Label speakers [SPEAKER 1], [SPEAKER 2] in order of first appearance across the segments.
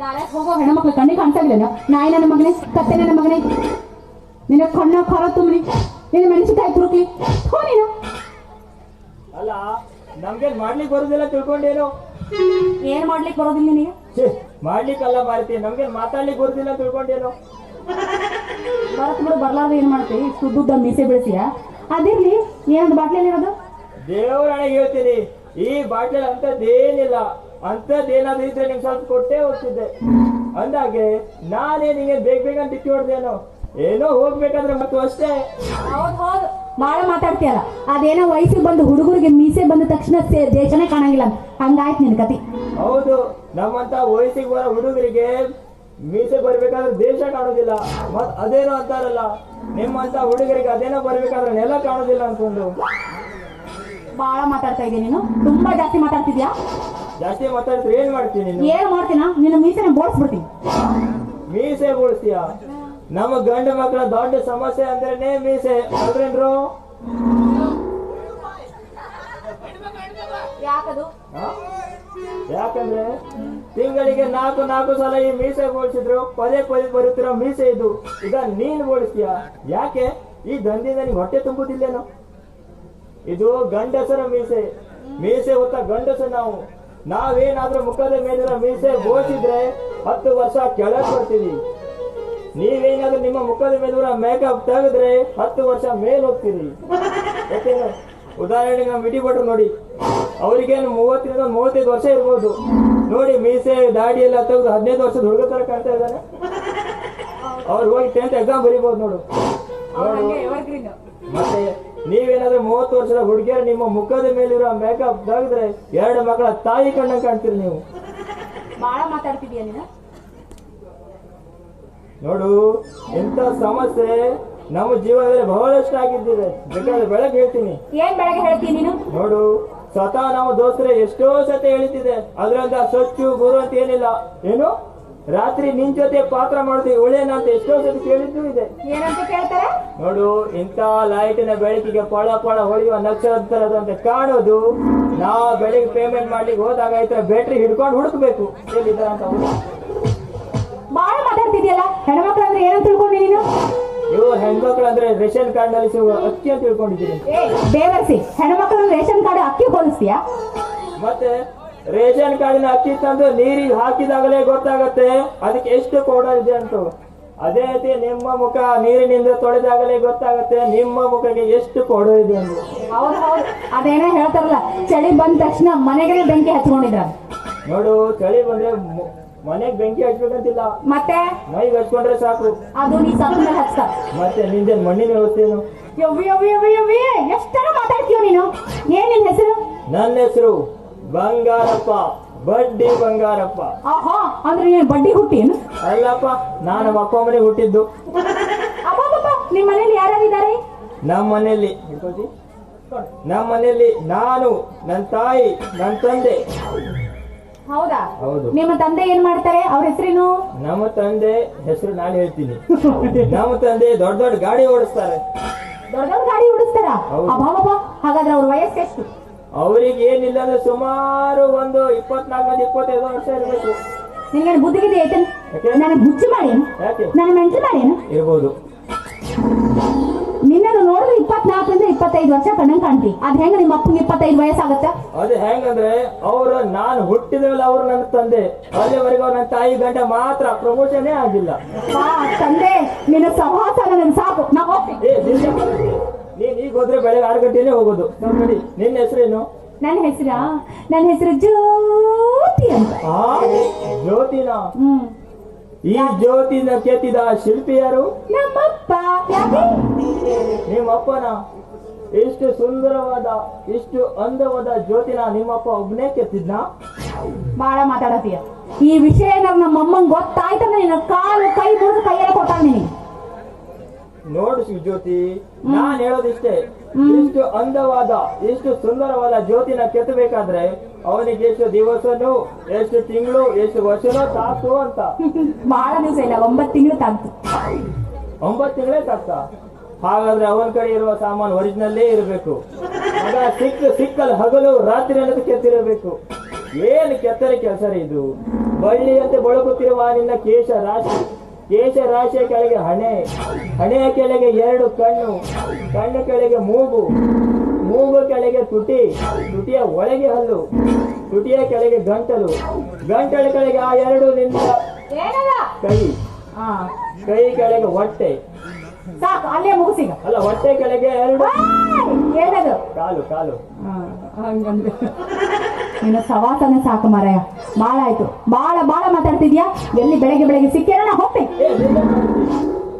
[SPEAKER 1] ದಾರ್ಯಾಗ ಹೋಗೋ ಹೆಣ್ಮಕ್ಳು ಕಣ್ಣಿಗೆ ಕಾಣಿಸಂಗಿಲ್ಲ ನಾಯಿ ನನ್ನ ಮಗನೇ ಕತ್ತೆ ನನ್ನ ಮಗನೇ. ನಿನ್ನ ಕಣ್ಣ ಖಾರ ತುಂಬಿ ನಿನ್ನ ಮೆಣಸಿನಕಾಯಿ ತುರುಕ್ಲಿ. ಹೋ ನೀನು.
[SPEAKER 2] ಅಲ್ಲ ನಮ್ಗೇನ್ ಮಾಡ್ಲಿಕ್ಕೆ ಬರೋದಿಲ್ಲ ತಿಳ್ಕೊಂಡೇನು?
[SPEAKER 1] ಏನ್ ಮಾಡ್ಲಿಕ್ಕೆ ಬರೋದಿಲ್ಲ ನಿನಗೆ
[SPEAKER 2] ಛೇ ಮಾಡ್ಲಿಕ್ಕಲ್ಲ ಮಾಡ್ತೀನಿ ನಮ್ಗೇನ್ ಮಾತಾಡ್ಲಿಕ್ಕೆ ಬರೋದಿಲ್ಲ ತಿಳ್ಕೊಂಡೇನು?
[SPEAKER 1] ಬರತ್ ಬಿಡು ಬರ್ಲಾರ್ದು ಏನ್ ಮಾಡ್ತೀವಿ ಸುದ್ದುದ್ದ ಮೀಸೆ ಬೆಳೆಸಿಯ ಅದಿರ್ಲಿ ಏನೊಂದು ಬಾಟ್ಲಲ್ಲಿ ಇರೋದು?
[SPEAKER 2] ದೇವ್ರ ಹೇಳ್ತೀನಿ. ಈ ಬಾಟಲ್ ಅಂತದ್ದೇನಿಲ್ಲ ಅಂತದ್ದೇನಾದ್ರೂ ಇದ್ರೆ ನಿಂಗೆ ಸ್ವಲ್ಪ ಕೊಟ್ಟೇ ಹೋಗ್ತಿದ್ದೆ. ಅಂದಾಗೆ ನಾನೇ ನಿಂಗೆ ಬೇಗ ಬೇಗ ಅಂತ ಇಕ್ಕಿ ಹೊಡ್ದೇನೋ ಏನೋ. ಹೋಗ್ಬೇಕಾದ್ರೆ ಮತ್ತು ಅಷ್ಟೇ.
[SPEAKER 1] ಹೌದು ಹೌದು. ಭಾಳ ಮಾತಾಡ್ತೀಯಲ್ಲ. ಅದೇನೋ ವಯಸ್ಸಿಗೆ ಬಂದು ಹುಡುಗರಿಗೆ ಮೀಸೆ ಬಂದ ತಕ್ಷಣ ದೇಶನೇ ಕಾಣಂಗಿಲ್ಲ. ಹಂಗಾಯ್ತು ನಿನ್ ಕತಿ.
[SPEAKER 2] ಹೌದು. ನಮ್ಮಂತ ವಯಸ್ಸಿಗೆ ಬರೋ ಹುಡುಗರಿಗೆ ಮೀಸೆ ಬರ್ಬೇಕಾದ್ರೆ ದೇಶ ಕಾಣೋದಿಲ್ಲ. ಮತ್ ಅದೇನೋ ಅಂತಾರಲ್ಲ. ನಿಮ್ಮಂತ ಹುಡುಗರಿಗೆ ಅದೇನೋ ಬರ್ಬೇಕಾದ್ರೆ ನೆಲ ಕಾಣೋದಿಲ್ಲ ಅನ್ಕೊಂಡು
[SPEAKER 1] ಭಾಳ ಮಾತಾಡ್ತಾ ಇದೀಯ ನೀನು. ತುಂಬಾ ಜಾಸ್ತಿ ಮಾತಾಡ್ತಿದ್ಯಾ?
[SPEAKER 2] ಜಾಸ್ತಿ ಮಾತಾಡ್ತೀವಿ ಏನ್ ಮಾಡ್ತೀನಿ ನೀನು?
[SPEAKER 1] ಏನ್ ಮಾಡ್ತೀನ? ನಿನ್ನ ಮೀಸೆನ ಬೋಳ್ಸ್ಬಿಡ್ತೀನಿ
[SPEAKER 2] ಮೀಸೆ ಬೋಳ್ತೀಯ ನಮ್ಮ ಗಂಡ ಮಕ್ಕಳ ದೊಡ್ಡ ಸಮಸ್ಯೆ ಅಂದ್ರೇನೆ ಮೀಸೆ ಅಲ್ರೇನ್ರು
[SPEAKER 1] ಯಾಕದು?
[SPEAKER 2] ಆ? ಯಾಕಂದ್ರೆ ತಿಂಗಳಿಗೆ ನಾಲ್ಕು ನಾಲ್ಕು ಸಲ ಈ ಮೀಸೆ ಬೋಳ್ಸಿದ್ರು ಪದೇ ಪದೇ ಬರುತ್ತಿರೋ ಮೀಸೆ ಇದು. ಈಗ ನೀನ್ ಬೋಳಿಸ್ತೀಯ ಯಾಕೆ? ಈ ಗಂಧಿಂದ ನೀವು ಹೊಟ್ಟೆ ತುಂಬುದಿಲ್ಲೇನೋ? ಇದು ಗಂಡಸರ ಮೀಸೆ. ಮೀಸೆ ಹೊತ್ತ ಗಂಡಸ ನಾವು. ನಾವೇನಾದ್ರೂ ಮುಖದ ಮೇಲಿನ ಮೀಸೆ ಬೋಳ್ಸಿದ್ರೆ ಹತ್ತು ವರ್ಷ ಕೆಳಗೆ ಬರ್ತೀವಿ ನೀವೇನಾದ್ರೂ ನಿಮ್ಮ ಮುಖದ ಮೇಲಿನ ಮೇಕಪ್ ತೆಗೆದ್ರೆ ಹತ್ತು ವರ್ಷ ಮೇಲ್ ಹೋಗ್ತೀರಿ ಯಾಕೆಂದ್ರೆ ಉದಾಹರಣೆಗೆ ನಮ್ಮ ಮಿಟಿ ಭಟ್ರು ನೋಡಿ ಅವರಿಗೇನು ಮೂವತ್ತರಿಂದ ಮೂವತ್ತೈದು ವರ್ಷ ಇರ್ಬೋದು. ನೋಡಿ ಮೀಸೆ ದಾಡಿ ಎಲ್ಲ ತೆಗೆದು ಹದಿನೈದು ವರ್ಷದ ಹುಡುಗ ತರ ಕಾಣ್ತಾ ಇದ್ದಾನೆ. ಅವ್ರು ಹೋಗಿ ಟೆಂತ್ ಎಕ್ಸಾಮ್ ಬರೀಬಹುದು ನೋಡು. ನೋಡು ಮತ್ತೆ ನೀವೇನಾದ್ರೂ ಮೂವತ್ತು ವರ್ಷದ ಹುಡುಗಿಯರು ನಿಮ್ಮ ಮುಖದ ಮೇಲಿರೋ ಮೇಕಪ್ ತೆಗೆದ್ರೆ ಎರಡು ಮಕ್ಕಳ ತಾಯಿ ಕಣ್ಣ ಕಾಣ್ತೀರಿ ನೀವು.
[SPEAKER 1] ಬಹಳ ಮಾತಾಡ್ತಿದ್ಯಾ ನೀನು?
[SPEAKER 2] ನೋಡು ಎಂತ ಸಮಸ್ಯೆ ನಮ್ಮ ಜೀವನದಲ್ಲಿ ಬಹಳಷ್ಟು ಆಗಿದ್ದಿದೆ. ಬೇಕಾದ್ರೆ ಬೆಳಗ್ಗೆ ಹೇಳ್ತೀನಿ.
[SPEAKER 1] ಏನ್ ಬೆಳಗ್ಗೆ ಹೇಳ್ತೀನಿ ನೀನು?
[SPEAKER 2] ನೋಡು ಸ್ವತಃ ನಾವು ದೋಸ್ತರೆ ಎಷ್ಟೋ ಸತಿ ಹೇಳ್ತಿದೆ ಅದ್ರಂತ ಸ್ವಚ್ಛ ಗುರು ಅಂತ ಏನಿಲ್ಲ. ಏನು? ರಾತ್ರಿ ನಿನ್ ಜೊತೆ ಪಾತ್ರ ಮಾಡಿದ್ವಿ ಒಳ್ಳೆನ ಅಂತ ಎಷ್ಟೋ ಸತಿ ಕೇಳಿದ್ದು ಇದೆ.
[SPEAKER 1] ಏನಂತ ಕೇಳ್ತಾರೆ?
[SPEAKER 2] ನೋಡು ಇಂಥ ಲೈಟಿನ ಬೆಳಕಿಗೆ ಪಳ ಪಳ ಹೊಳೆಯುವ ನಕ್ಷತ್ರದಂತೆ ಕಾಣೋದು ನಾ ಬೆಳಿಗ್ಗೆ ಪೇಮೆಂಟ್ ಮಾಡ್ಲಿಕ್ಕೆ ಹೋದಾಗ ಈ ತರ ಬ್ಯಾಟ್ರಿ ಹಿಡ್ಕೊಂಡು ಹುಡುಕ್ಬೇಕು. ಎಲ್ಲಿದ್ದಾರೆ ಅಂತ
[SPEAKER 1] ಬಾಳ ಮಾತಾಡ್ತಿದ್ಯಲ್ಲ ಹೆಣ್ಮಕ್ಳು ಅಂದ್ರೆ ಏನಂತ ತಿಳ್ಕೊಂಡಿ ನೀನು?
[SPEAKER 2] ಇವು ಹೆಣ್ಮಕ್ಳು ಅಂದ್ರೆ ರೇಷನ್ ಕಾರ್ಡ್ನಲ್ಲಿ ಸಿಗುವ ಅಕ್ಕಿ ಅಂತ ತಿಳ್ಕೊಂಡಿದ್ದೀನಿ.
[SPEAKER 1] ಬೇವರ್ಸಿ ಹೆಣ್ಮಕ್ಳು ರೇಷನ್ ಕಾರ್ಡ್ ಅಕ್ಕಿ ಹೋಲಿಸ್ತೀಯಾ?
[SPEAKER 2] ಮತ್ತೆ? ರೇಷನ್ ಕಾರ್ಡಿನ ಅಕ್ಕಿ ತಂದು ನೀರಿಗೆ ಹಾಕಿದಾಗಲೇ ಗೊತ್ತಾಗತ್ತೆ. ಅದಕ್ಕೆ ಎಷ್ಟು ಕೋಡ ಇದೆ ಅಂತ. ಅದೇ ರೀತಿ ನಿಮ್ಮ ಮುಖ ನೀರಿನಿಂದ ತೊಳೆದಾಗಲೇ ಗೊತ್ತಾಗತ್ತೆ. ನಿಮ್ಮ ಮುಖಕ್ಕೆ ಎಷ್ಟು ಕೋಡ ಇದೆ ಅಂತ
[SPEAKER 1] ಹೌದು ಹೌದು. ಅದೇನೋ ಹೇಳ್ತಾರಲ್ಲ ಚಳಿ ಬಂದ ತಕ್ಷಣ ಮನೆಗೆ ಬೆಂಕಿ ಹಚ್ಕೊಂಡಿದ್ರ
[SPEAKER 2] ನೋಡು ಚಳಿ ಬಂದ್ರೆ ಮನೆಗೆ ಮನೆಗ್ ಬೆಂಕಿ ಹಚ್ಬೇಕಂತಿಲ್ಲ.
[SPEAKER 1] ಮತ್ತೆ?
[SPEAKER 2] ಮೈಗೆ ಹಚ್ಕೊಂಡ್ರೆ ಸಾಕು.
[SPEAKER 1] ಅದು ನೀ ಸತ್ತ ಮೇಲೆ ಹಚ್ತಾರ
[SPEAKER 2] ಮತ್ತೆ ನಿಂದೇನ್ ಮಣ್ಣಿನ ವ್ಯವಸ್ಥೆನು
[SPEAKER 1] ಯವ್ವಿ ಯವ್ವಿ ಯವ್ವಿ ಯವ್ವಿ. ಎಷ್ಟರ ಮಾತಾಡ್ತೀಯ ನೀನು? ಏನ್ ನಿನ್ ಹೆಸರು?
[SPEAKER 2] ನನ್ನ ಹೆಸರು ಬಂಗಾರಪ್ಪ ಬಡ್ಡಿ ಬಂಗಾರಪ್ಪ.
[SPEAKER 1] ಆಹಾ ಅಂದ್ರೆ ಏನ್ ಬಡ್ಡಿ ಹುಟ್ಟಿನ
[SPEAKER 2] ಅಲ್ಲಪ್ಪ ನಾನು ಅಪ್ಪ ಮನೆ ಹುಟ್ಟಿದ್ದು.
[SPEAKER 1] ಅಬ್ಬಬ್ಬಬ್ಬ ನಿಮ್ ಮನೇಲಿ ಯಾರ್ಯಾರಿದ್ದಾರೆ
[SPEAKER 2] ನಮ್ಮ ಮನೆಯಲ್ಲಿ ಹಿಡ್ಕೊಳ್ತಿ? ನಮ್ಮ ಮನೆಯಲ್ಲಿ ನಾನು ನನ್ನ ತಾಯಿ ನನ್ನ ತಂದೆ.
[SPEAKER 1] ಹೌದಾ?
[SPEAKER 2] ಹೌದು.
[SPEAKER 1] ನಿಮ್ಮ ತಂದೆ ಏನ್ ಮಾಡ್ತಾರೆ? ಅವ್ರ ಹೆಸರೇನು?
[SPEAKER 2] ನಮ್ಮ ತಂದೆ ಹೆಸರು ನಾನು ಹೇಳ್ತೀನಿ. ನಮ್ಮ ತಂದೆ ದೊಡ್ಡ ದೊಡ್ಡ ಗಾಡಿ ಓಡಿಸ್ತಾರೆ.
[SPEAKER 1] ದೊಡ್ಡ ದೊಡ್ಡ ಗಾಡಿ ಓಡಿಸ್ತಾರ?
[SPEAKER 2] ಹೌದು.
[SPEAKER 1] ಅಬ್ಬಬ್ಬಬ್ಬ ಹಾಗಾದ್ರೆ ಅವ್ರ ವಯಸ್ಸೆಷ್ಟು?
[SPEAKER 2] ಅವ್ರಿಗೆ ಏನಿಲ್ಲ ಅಂದ್ರೆ ಸುಮಾರು ಒಂದು ಇಪ್ಪತ್ನಾಲ್ಕರಿಂದ ಇಪ್ಪತ್ತೈದು ವರ್ಷ ಇರಬೇಕು.
[SPEAKER 1] ನಿನ್ಗೆ ಬುದ್ಧಿಗಿದೆ ಐತನ್ ನಾನು ಹುಚ್ಚು ಮಾಡೇನು
[SPEAKER 2] ಯಾಕೆ?
[SPEAKER 1] ನನ್ನ ಮೆಂಟಲ್ ಮಾಡೇನು
[SPEAKER 2] ಇರ್ಬೋದು.
[SPEAKER 1] ನಿನ್ನನ್ನು ನೋಡಿದ್ರೆ ಇಪ್ಪತ್ನಾಲ್ಕರಿಂದ ಇಪ್ಪತ್ತೈದು ವರ್ಷ ಕಣ್ಣಂಗ್ ಕಾಣ್ತಿ. ಅದ್ ಹೆಂಗ ನಿಮ್ಮ ಅಪ್ಪಗೆ ಇಪ್ಪತ್ತೈದು ವಯಸ್ಸಾಗತ್ತ?
[SPEAKER 2] ಅದು ಹೆಂಗಂದ್ರೆ ಅವರು ನಾನು ಹುಟ್ಟಿದ ಮೇಲೆ ಅವರು ನನ್ನ ತಂದೆ. ಅಲ್ಲಿವರೆಗೂ ನನ್ನ ತಾಯಿ ಗಂಡ ಮಾತ್ರ. ಪ್ರಮೋಷನೇ ಆಗಿಲ್ಲ.
[SPEAKER 1] ಆ, ತಂದೆ ನಿನ್ನ ಸಹವಾಸ ನನಗೆ ಸಾಕು. ನಾ ಹೋಗ್ತೀನಿ.
[SPEAKER 2] ಏ ನೀನ್ ಈಗ ಹೋದ್ರೆ ಬೆಳಗ್ಗೆ ಆರು ಗಂಟೆನೇ ಹೋಗೋದು. ನೋಡಿ ನಿನ್ನ ಹೆಸರೇನು?
[SPEAKER 1] ನನ್ನ ಹೆಸರ? ನನ್ನ ಹೆಸರು ಜ್ಯೋತಿ ಅಂತ.
[SPEAKER 2] ಆ ಜ್ಯೋತಿನ?
[SPEAKER 1] ಹ್ಮ್.
[SPEAKER 2] ಈ ಜ್ಯೋತಿನ ಕೆತ್ತಿದ ಶಿಲ್ಪಿ ಯಾರು?
[SPEAKER 1] ನಮ್ಮಪ್ಪ. ಯಾಕೆ?
[SPEAKER 2] ನಿಮ್ಮ ಅಪ್ಪನ ಇಷ್ಟು ಸುಂದರವಾದ ಇಷ್ಟು ಅಂದವಾದ ಜ್ಯೋತಿನ ನಿಮ್ಮಪ್ಪ ಒಬ್ಬನೇ ಕೆತ್ತಿದ್ನ
[SPEAKER 1] ಬಾಳ ಮಾತಾಡತೀಯ. ಈ ವಿಷಯ ನಮ್ಮ ಅಮ್ಮಂಗ್ ಗೊತ್ತಾಯ್ತಂದ್ರೆ ನಿನ್ನ ಕಾಲು ಕೈ ಮುರಿದು ಕೈಯಲ್ಲೇ ಕೊಟ್ಟಿ
[SPEAKER 2] ನೋಡು ಶಿವ ಜ್ಯೋತಿ ನಾನ್ ಹೇಳೋದಿಷ್ಟೇ. ಇಷ್ಟು ಅಂದವಾದ ಇಷ್ಟು ಸುಂದರವಾದ ಜ್ಯೋತಿನ ಕೆತ್ತಬೇಕಾದ್ರೆ ಅವನಿಗೆ ಎಷ್ಟು ದಿವಸನು ಎಷ್ಟು ತಿಂಗಳು ಎಷ್ಟು ವರ್ಷನೋ ಸಾಕು ಅಂತ.
[SPEAKER 1] ಬಹಳ ದಿವಸ ಇಲ್ಲ ಒಂಬತ್ತು ತಿಂಗಳು ತಾಕ್ತು
[SPEAKER 2] ಒಂಬತ್ತು ತಿಂಗಳೇ ತಾತ ಹಾಗಾದ್ರೆ ಅವನ ಕಡೆ ಇರುವ ಸಾಮಾನು ಒರಿಜಿನಲ್ಲೇ ಇರಬೇಕು. ಆಗ ಸಿಕ್ಕ ಸಿಕ್ಕಲ್ ಹಗಲು ರಾತ್ರಿ ಅನ್ನೋದು ಕೆತ್ತಿರಬೇಕು. ಏನು ಕೆತ್ತರೆ ಕೆಲಸ ಇದು? ಬಳ್ಳಿಯಂತೆ ಬಳಕುತ್ತಿರುವ ನಿನ್ನ ಕೇಶ ರಾಶಿ. ಕೇಶ ರಾಶಿಯ ಕೆಳಗೆ ಹಣೆ ಹಣೆಯ ಕೆಳಗೆ ಎರಡು ಕಣ್ಣು ಕಣ್ಣು ಕೆಳಗೆ ಮೂಗು ಮೂಗು ಕೆಳಗೆ ತುಟಿ ತುಟಿಯ ಒಳಗೆ ಹಲ್ಲು ತುಟಿಯ ಕೆಳಗೆ ಗಂಟಲು ಗಂಟಲು ಕೆಳಗೆ ಆ ಎರಡು
[SPEAKER 1] ನಿಂತ
[SPEAKER 2] ಕೈ ಕೈ ಕೆಳಗೆ ಹೊಟ್ಟೆ.
[SPEAKER 1] ಸಾಕು ಅಲ್ಲೇ ಮುಗಿಸಿ
[SPEAKER 2] ಅಲ್ಲ ಹೊಟ್ಟೆ ಕೆಳಗೆ ಎರಡು. ಕಾಲು ಕಾಲು.
[SPEAKER 1] ಹಂಗಂದ್ರೆ. ನಿನ್ನ ಸವಾಸನ ಸಾಕು ಮಾರಾಯ. ಬಾಳ ಆಯ್ತು. ಬಾಳ ಬಾಳ ಮಾತಾಡ್ತಿದ್ಯಾ? ಎಲ್ಲಿ ಬೆಳಗ್ಗೆ ಬೆಳಗ್ಗೆ ಸಿಕ್ಕೇನ ನಾ ಹೋಗ್ತೀನಿ.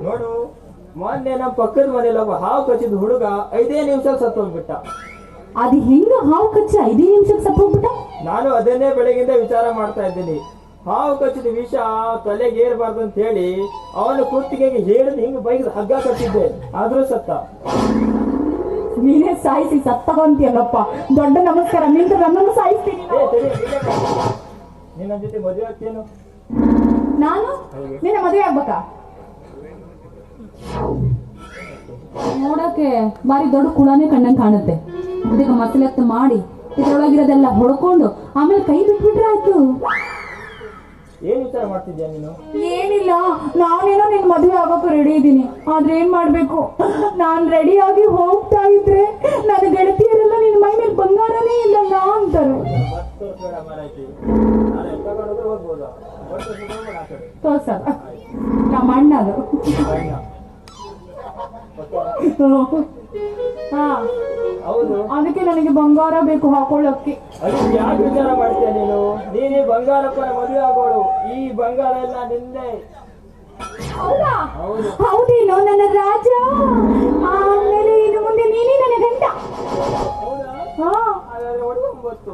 [SPEAKER 2] ನೋಡು ಮೊನ್ನೆ ನಮ್ಮ ಪಕ್ಕದ ಮನೇಲಿ ಒಬ್ಬ ಹಾವು ಕಚ್ಚಿದ ಹುಡುಗ ಐದೇ ನಿಮಿಷ ಸತ್ತೋಗ್ಬಿಟ್ಟ.
[SPEAKER 1] ಅದು ಹಿಂಗ ಹಾವು ಕಚ್ಚಿ? ಐದೇ ನಿಮಿಷಕ್ಕೆ ಸತ್ತು ಹೋಗ್ಬಿಟ್ಟ
[SPEAKER 2] ನಾನು ಅದನ್ನೇ ಬೆಳಗಿಂದ ವಿಚಾರ ಮಾಡ್ತಾ ಇದ್ದೀನಿ. ಹಾವು ಕಚ್ಚಿದ ವಿಷ ತಲೆಗೆ ಏರ್ಬಾರ್ದು ಅಂತ ಹೇಳಿ ಅವನ ಕುತ್ತಿಗೆಗೆ ಹೇಳಿದ್ ಹಿಂಗ್ ಬೈಕ್ ಹಗ್ಗ ಕಟ್ಟಿದ್ದೆ. ಆದ್ರೂ ಸತ್ತ.
[SPEAKER 1] ನೀನೇ ಸಾಯಿಸಿ ಸತ್ತವಂತಿಯಲ್ಲಪ್ಪ ದೊಡ್ಡ ನಮಸ್ಕಾರ ನಿಂತು ನನ್ನನ್ನು ಸಾಯಿಸ್ತೀನಿ.
[SPEAKER 2] ನಿನ್ನ ಜೊತೆ ಮದುವೆ ಆಗ್ತೇನು?
[SPEAKER 1] ನಾನು? ನಿನ್ನ ಮದುವೆ ಆಗ್ಬೇಕಾ? ನೋಡಕ್ಕೆ ಬಾರಿ ದೊಡ್ಡ ಕುಳನೇ ಕಣ್ಣಂಗ್ ಕಾಣುತ್ತೆ. ಇದಕ್ಕೆ ಮಸಲೆತ್ತು ಮಾಡಿ ಇದ್ರೊಳಗಿರೋದೆಲ್ಲ ಹೊಡ್ಕೊಂಡು ಆಮೇಲೆ ಕೈ ಬಿಟ್ಬಿಟ್ರೆ ಆಯ್ತು.
[SPEAKER 2] ಏನ್ ವಿಚಾರ ಮಾಡ್ತಿದ್ಯಾ ನೀನು?
[SPEAKER 1] ಏನಿಲ್ಲ. ನಾನೇನೋ ನಿನ್ ಮದುವೆ ಆಗೋಕೆ ರೆಡಿ ಇದ್ದೀನಿ. ಆದ್ರೆ ಏನ್ ಮಾಡ್ಬೇಕು? ನಾನ್ ರೆಡಿ ಆಗಿ ಹೋಗ್ತಾ ಇದ್ರೆ ನನ್ನ ಗೆಳತಿಯರೆಲ್ಲ ನಿನ್ ಮೈ ಮೇಲೆ ಬಂಗಾರನೇ ಇಲ್ಲಲ್ಲ ಅಂತಾರೆ. ತೋರ್ಸಲ್ಲ ನಮ್ಮ.
[SPEAKER 2] ಓಕೆ?
[SPEAKER 1] ಹಾ.
[SPEAKER 2] ಹೌದು.
[SPEAKER 1] ಅದಕ್ಕೆ ನನಗೆ ಬಂಗಾರ ಬೇಕು ಹಾಕೊಳ್ಳೋಕೆ
[SPEAKER 2] ಅದಕ್ಕೆ ಯಾಕೆ ವಿಚಾರ ಮಾಡ್ತೀಯ ನೀನು? ನೀನೇ ಬಂಗಾರಪ್ಪನ ಮದುವೆ ಆಗೋಳು. ಈ ಬಂಗಾರ ಎಲ್ಲ ನಿಂದೆ.
[SPEAKER 1] ಹೌದಾ?
[SPEAKER 2] ಹೌದು.
[SPEAKER 1] ಹೌದೇನೋ? ನನ್ನ ರಾಜ? ಆಮೇಲೆ ಇನ್ನು ಮುಂದೆ ನೀನೇ ನನ್ನ ಗಂಡ. ಹಾ.
[SPEAKER 2] ಹಾಗಾದ್ರೆ ಒಟ್ಟು
[SPEAKER 1] ಒಂಬತ್ತು.